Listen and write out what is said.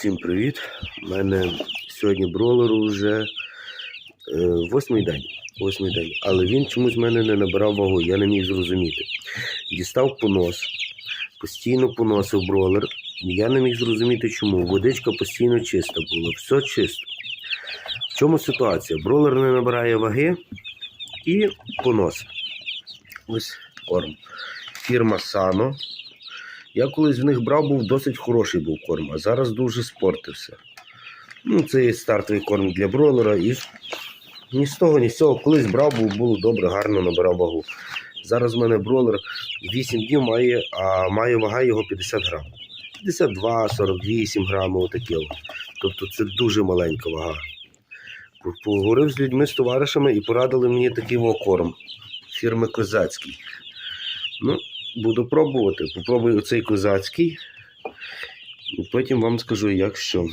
Всім привіт! У мене сьогодні бролеру вже е, восьмий день. Восьмий день. Але він чомусь мене не набирав вагу, я не міг зрозуміти. Дістав понос, постійно поносив бролер. Я не міг зрозуміти, чому. Водичка постійно чиста була, все чисто. В чому ситуація? Бролер не набирає ваги і понос. Ось корм. Фірма Сано. Я колись в них брав, був досить хороший був корм, а зараз дуже спортився. Ну, це є стартовий корм для бройлера. І ні з того, ні з цього. Колись брав, був, було добре, гарно набирав вагу. Зараз в мене бройлер 8 днів має, а має вага його 50 грам. 52, 48 грамів, отаке. Тобто це дуже маленька вага. Поговорив з людьми, з товаришами і порадили мені такий корм фірми Козацький. Ну, буду пробувати. Попробую оцей козацький. І потім вам скажу, як що.